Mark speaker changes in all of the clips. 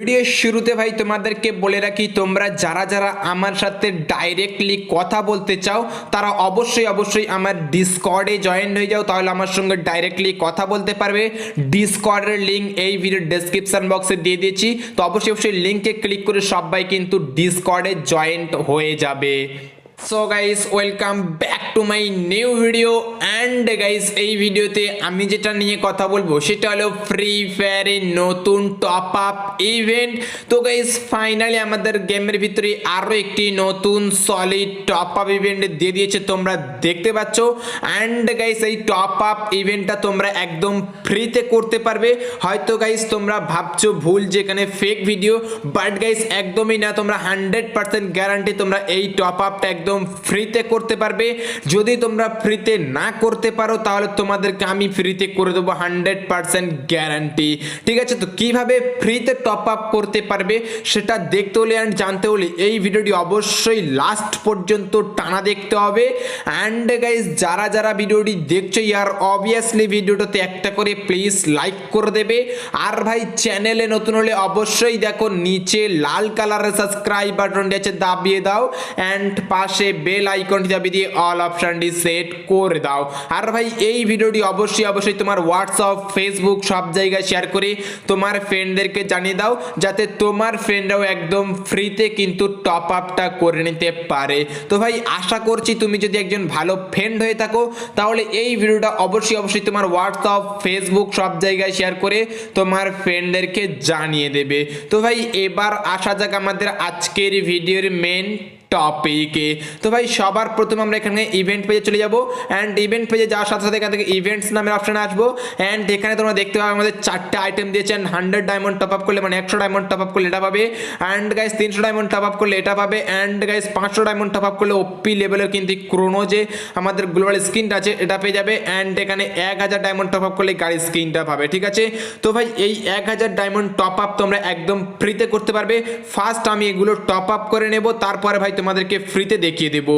Speaker 1: ভিডিওর শুরুতে ভাই তোমাদেরকে বলে রাখি, তোমরা যারা যারা আমার সাথে ডাইরেক্টলি কথা বলতে চাও, তারা অবশ্যই অবশ্যই আমার ডিসকর্ডে জয়েন হয়ে যাও, তাহলে আমার সঙ্গে ডাইরেক্টলি কথা বলতে পারবে। ডিসকর্ডের লিঙ্ক এই ভিডিও ডেসক্রিপশন বক্সে দিয়ে দিয়েছি। তো অবশ্যই অবশ্যই লিঙ্কে ক্লিক করে সবাই কিন্তু ডিসকর্ডে জয়েন্ট হয়ে যাবে। So guys welcome back to my new video and guys এই ভিডিওতে আমি যেটা নিয়ে কথা বলব, সেটা হলো ফ্রি ফায়ারের নতুন টপ আপ ইভেন্ট তো গাইস ফাইনালি আমাদের গেমের ভিতরে আরও একটি নতুন সলিড টপ আপ ইভেন্ট দিয়ে দিয়েছে তোমরা দেখতে পাচ্ছ। অ্যান্ড গাইস এই টপ আপ ইভেন্টটা তোমরা একদম ফ্রিতে করতে পারবে। হয়তো গাইস তোমরা ভাবছ ভুল যেখানে ফেক ভিডিও বাট গাইস একদমই না। তোমরা হান্ড্রেড পার্সেন্ট গ্যারান্টি তোমরা এই টপ আপটা একদম ফ্রিতে করতে পারবে। যদি তোমরা ফ্রিতে না করতে পারো, তাহলে তোমাদেরকে আমি ফ্রিতে করে দেবো হান্ড্রেড পার্সেন্ট গ্যারান্টি ঠিক আছে? তো কীভাবে ফ্রিতে টপ আপ করতে পারবে, সেটা দেখতে হলে অ্যান্ড জানতে হলে এই ভিডিওটি অবশ্যই লাস্ট পর্যন্ত টানা দেখতে হবে। অ্যান্ড গাইজ যারা যারা ভিডিওটি দেখছ ইয়ার অবভিয়াসলি ভিডিওটাতে একটা করে প্লিজ লাইক করে দেবে। আর ভাই চ্যানেলে নতুন হলে অবশ্যই দেখো, নিচে লাল কালারের সাবস্ক্রাইব বাটনটি আছে, দাবিয়ে দাও। অ্যান্ড পাশে বেল আইকনটি দাবিয়ে দিয়ে অল অপশনটি সেট করে দাও। আর ভাই, এই ভিডিওটি অবশ্যই অবশ্যই তোমার হোয়াটসঅ্যাপ ফেসবুক সব জায়গায় শেয়ার করে তোমার ফ্রেন্ডদেরকে জানিয়ে দাও, যাতে তোমার ফ্রেন্ডরাও একদম ফ্রিতে কিন্তু টপ আপটা করে নিতে পারে। তো ভাই, আশা করছি তুমি যদি একজন ভালো ফ্রেন্ড হয়ে থাকো, তাহলে এই ভিডিওটা অবশ্যই অবশ্যই তোমার হোয়াটসঅ্যাপ ফেসবুক সব জায়গায় শেয়ার করে তোমার ফ্রেন্ডদেরকে জানিয়ে দেবে। তো ভাই, এবার আসা যাক আমাদের আজকের ভিডিওর মেন টপিকে তো ভাই, সবার প্রথমে আমরা এখানে ইভেন্ট পেজে চলে যাব। অ্যান্ড ইভেন্ট পেজে যাওয়ার সাথে সাথে এখান থেকে ইভেন্টস নামের অপশানে আসব। অ্যান্ড এখানে তোমরা দেখতে পাবে আমাদের চারটে আইটেম দিয়েছেন। হান্ড্রেড ডায়মন্ড টপ আপ করলে মানে একশো ডায়মন্ড টপ আপ করলে এটা পাবে। অ্যান্ড গাইস তিনশো ডায়মন্ড টপ আপ করলে এটা পাবে। অ্যান্ড গাইজ পাঁচশো ডায়মন্ড টপ আপ করলে ওপি লেভেলের কিন্তু ক্রোনো যে আমাদের গ্লোবাল স্ক্রিনটা আছে, এটা পেয়ে যাবে। অ্যান্ড এখানে এক হাজার ডায়মন্ড টপ আপ করলে গাড়ির স্ক্রিনটা পাবে, ঠিক আছে? তো ভাই, এই এক হাজার ডায়মন্ড টপ আপ তোমরা একদম ফ্রিতে করতে পারবে। ফার্স্ট আমি এগুলো টপ আপ করে নেব। তারপরে ভাই তোমাদেরকে ফ্রিতে দেখিয়ে দেবো।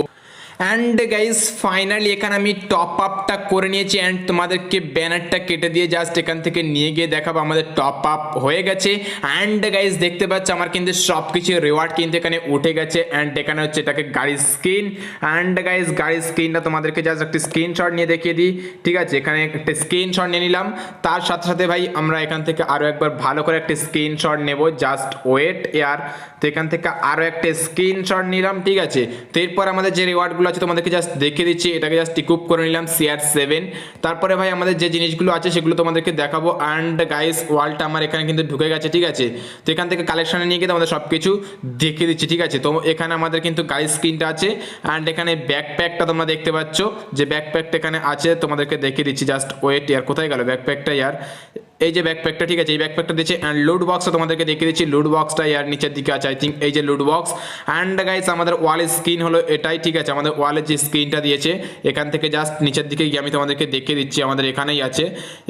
Speaker 1: অ্যান্ড গাইস ফাইনালি এখানে আমি টপ আপটা করে নিয়েছি অ্যান্ড তোমাদেরকে ব্যানারটা কেটে দিয়ে জাস্ট এখান থেকে নিয়ে গিয়ে দেখাবো, আমাদের টপ আপ হয়ে গেছে। অ্যান্ড গাইস দেখতে পাচ্ছ আমার কিন্তু সব কিছু রিওয়ার্ড কিন্তু এখানে উঠে গেছে। অ্যান্ড এখানে হচ্ছে এটাকে গাড়ির স্ক্রিন অ্যান্ড গাইস গাড়ির স্ক্রিনটা তোমাদেরকে জাস্ট একটি স্ক্রিনশট নিয়ে দেখিয়ে দিই। ঠিক আছে, এখানে একটা স্ক্রিনশট নিয়ে নিলাম। তার সাথে সাথে ভাই, আমরা এখান থেকে আরও একবার ভালো করে একটা স্ক্রিনশট নেব জাস্ট ওয়েট এয়ার। তো এখান থেকে আরও একটা স্ক্রিনশট নিলাম, ঠিক আছে। তো এরপর আমাদের যে রিওয়ার্ডগুলো আছে, তোমাদেরকে জাস্ট দেখে দিচ্ছি। এটাকে জাস্ট টিকুপ করে নিলাম সিআর সেভেন তারপরে ভাই, আমাদের যে জিনিসগুলো আছে, সেগুলো তোমাদেরকে দেখাবো। অ্যান্ড গাইস ওয়ালটা আমার এখানে কিন্তু ঢুকে গেছে, ঠিক আছে? তো এখান থেকে কালেকশনে নিয়ে গিয়ে তোমাদের সব কিছু দেখে দিচ্ছি, ঠিক আছে? তো এখানে আমাদের কিন্তু গাইস স্ক্রিনটা আছে। অ্যান্ড এখানে ব্যাকপ্যাকটা তোমরা দেখতে পাচ্ছ। যে ব্যাকপ্যাকটা এখানে আছে, তোমাদেরকে দেখিয়ে দিচ্ছি। জাস্ট ওয়েট ইয়ার, কোথায় গেল? ব্যাকপ্যাকটা ইয়ার। এই যে ব্যাকপ্যাকটা ঠিক আছে? এই ব্যাকপ্যাকটা দিচ্ছে অ্যান্ড লুড বক্সটা তোমাদেরকে দেখিয়ে দিচ্ছি। লুড বক্সটা ইয়ার নিচের দিকে আছে আই থিঙ্ক এই যে লুড বক্স অ্যান্ড গাইস আমাদের ওয়ালের স্ক্রিন হলো এটাই, ঠিক আছে? আমাদের ওয়ালের যে স্ক্রিনটা দিয়েছে, এখান থেকে জাস্ট নিচের দিকে গিয়ে আমি তোমাদেরকে দেখিয়ে দিচ্ছি, আমাদের এখানেই আছে।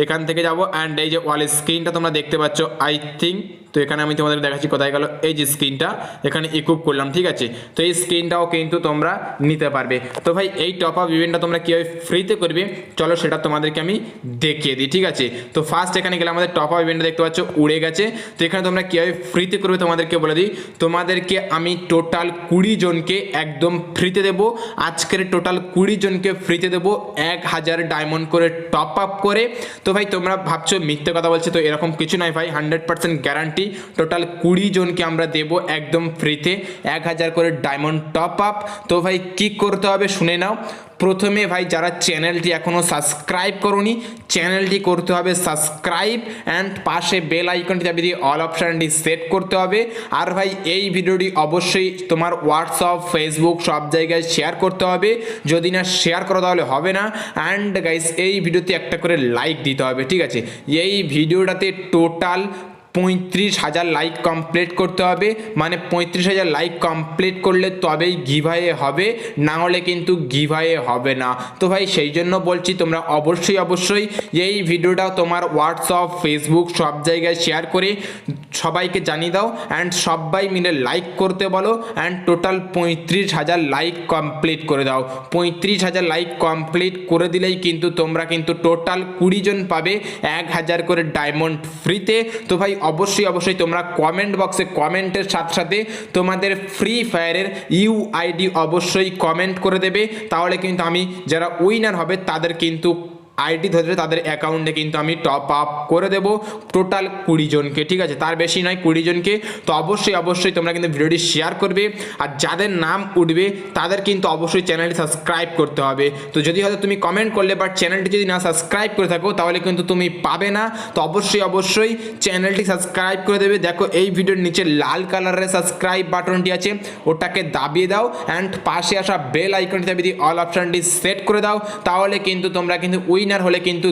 Speaker 1: এখান থেকে যাব অ্যান্ড এই যে ওয়ালের স্ক্রিনটা তোমরা দেখতে পাচ্ছ আই থিঙ্ক তো এখানে আমি তোমাদের দেখাচ্ছি কোথায় গেল। এই যে স্ক্রিনটা, এখানে ইকুইপ করলাম, ঠিক আছে? তো এই স্ক্রিনটাও কিন্তু তোমরা নিতে পারবে। তো ভাই, এই টপ আপ ইভেন্টটা তোমরা কীভাবে ফ্রিতে করবে? চলো সেটা তোমাদেরকে আমি দেখিয়ে দিই, ঠিক আছে? তো ফার্স্ট এখানে গেলে আমাদের টপ আপ ইভেন্টটা দেখতে পাচ্ছ, উড়ে গেছে। তো এখানে তোমরা কীভাবে ফ্রিতে করবে তোমাদেরকে বলে দিই। তোমাদেরকে আমি টোটাল কুড়ি জনকে একদম ফ্রিতে দেবো। আজকের টোটাল কুড়ি জনকে ফ্রিতে দেবো, এক হাজার ডায়মন্ড করে টপ আপ করে। তো ভাই, তোমরা ভাবছ মিথ্যে কথা বলছে, তো এরকম কিছু নয় ভাই হান্ড্রেড পার্সেন্ট গ্যারান্টি টোটাল কুড়ি জনকে আমরা দেব একদম ফ্রিতে এক হাজার করে ডায়মন্ড টপ আপ তো ভাই, কি করতে হবে শুনে নাও। প্রথমে ভাই, যারা চ্যানেলটি এখনও সাবস্ক্রাইব করনি চ্যানেলটি করতে হবে সাবস্ক্রাইব অ্যান্ড পাশে বেল আইকনটি চাপি দিয়ে অল অপশানটি সেট করতে হবে। আর ভাই, এই ভিডিওটি অবশ্যই তোমার হোয়াটসঅ্যাপ ফেসবুক সব জায়গায় শেয়ার করতে হবে। যদি না শেয়ার করো তাহলে হবে না। অ্যান্ড গাইস এই ভিডিওতে একটা করে লাইক দিতে হবে, ঠিক আছে? এই ভিডিওটাতে টোটাল পঁয়ত্রিশ হাজার লাইক কমপ্লিট করতে হবে। মানে পঁয়ত্রিশ হাজার লাইক কমপ্লিট করলে তবেই গিভায়ে হবে, না হলে কিন্তু গিভায়ে হবে না। তো ভাই, সেই জন্য বলছি তোমরা অবশ্যই অবশ্যই এই ভিডিওটা তোমার হোয়াটসঅ্যাপ ফেসবুক সব জায়গায় শেয়ার করে সবাইকে জানিয়ে দাও অ্যান্ড সবাই মিলে লাইক করতে বলো অ্যান্ড টোটাল পঁয়ত্রিশ হাজার লাইক কমপ্লিট করে দাও। পঁয়ত্রিশ হাজার লাইক কমপ্লিট করে দিলেই কিন্তু তোমরা কিন্তু টোটাল কুড়ি জন পাবে, এক হাজার করে ডায়মন্ড ফ্রিতে তো ভাই অবশ্যই অবশ্যই তোমরা কমেন্ট বক্সে কমেন্টের সাথে সাথে তোমাদের ফ্রি ফায়ারের ইউআইডি অবশ্যই কমেন্ট করে দেবে। তাহলে কিন্তু আমি যারা উইনার হবে তাদের কিন্তু আইডি ধরে তাদের অ্যাকাউন্টে কিন্তু আমি টপ আপ করে দেবো টোটাল কুড়ি জনকে, ঠিক আছে? তার বেশি নয়, কুড়ি জনকে। তো অবশ্যই অবশ্যই তোমরা কিন্তু ভিডিওটি শেয়ার করবে। আর যাদের নাম উঠবে, তাদের কিন্তু অবশ্যই চ্যানেলটি সাবস্ক্রাইব করতে হবে। তো যদি হয়তো তুমি কমেন্ট করলে বাট চ্যানেলটি যদি না সাবস্ক্রাইব করে থাকো, তাহলে কিন্তু তুমি পাবে না। তো অবশ্যই অবশ্যই চ্যানেলটি সাবস্ক্রাইব করে দেবে। দেখো, এই ভিডিওর নিচে লাল কালারের সাবস্ক্রাইব বাটনটি আছে। ওটাকে দাবিয়ে দাও অ্যান্ড পাশে আসা বেল আইকনটি দাবিয়ে অল অপশানটি সেট করে দাও। তাহলে কিন্তু তোমরা কিন্তু উইনার হলে কিন্তু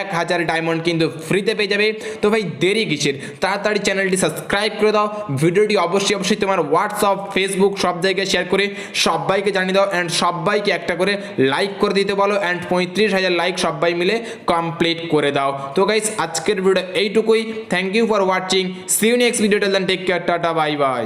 Speaker 1: এক হাজার ডায়মন্ড কিন্তু ফ্রিতে পেয়ে যাবে। তো ভাই, দেরি কিসের? তাড়াতাড়ি চ্যানেলটি সাবস্ক্রাইব করে দাও। ভিডিওটি অবশ্যই অবশ্যই তোমার হোয়াটসঅ্যাপ ফেসবুক সব জায়গায় শেয়ার করে সবাইকে জানিয়ে দাও অ্যান্ড সবাইকে একটা করে লাইক করে দিতে বলো অ্যান্ড পঁয়ত্রিশ হাজার লাইক সবাই মিলে কমপ্লিট করে দাও। তো গাইস আজকের ভিডিও এইটুকুই। Thank you for watching see you next video tell take care tata bye bye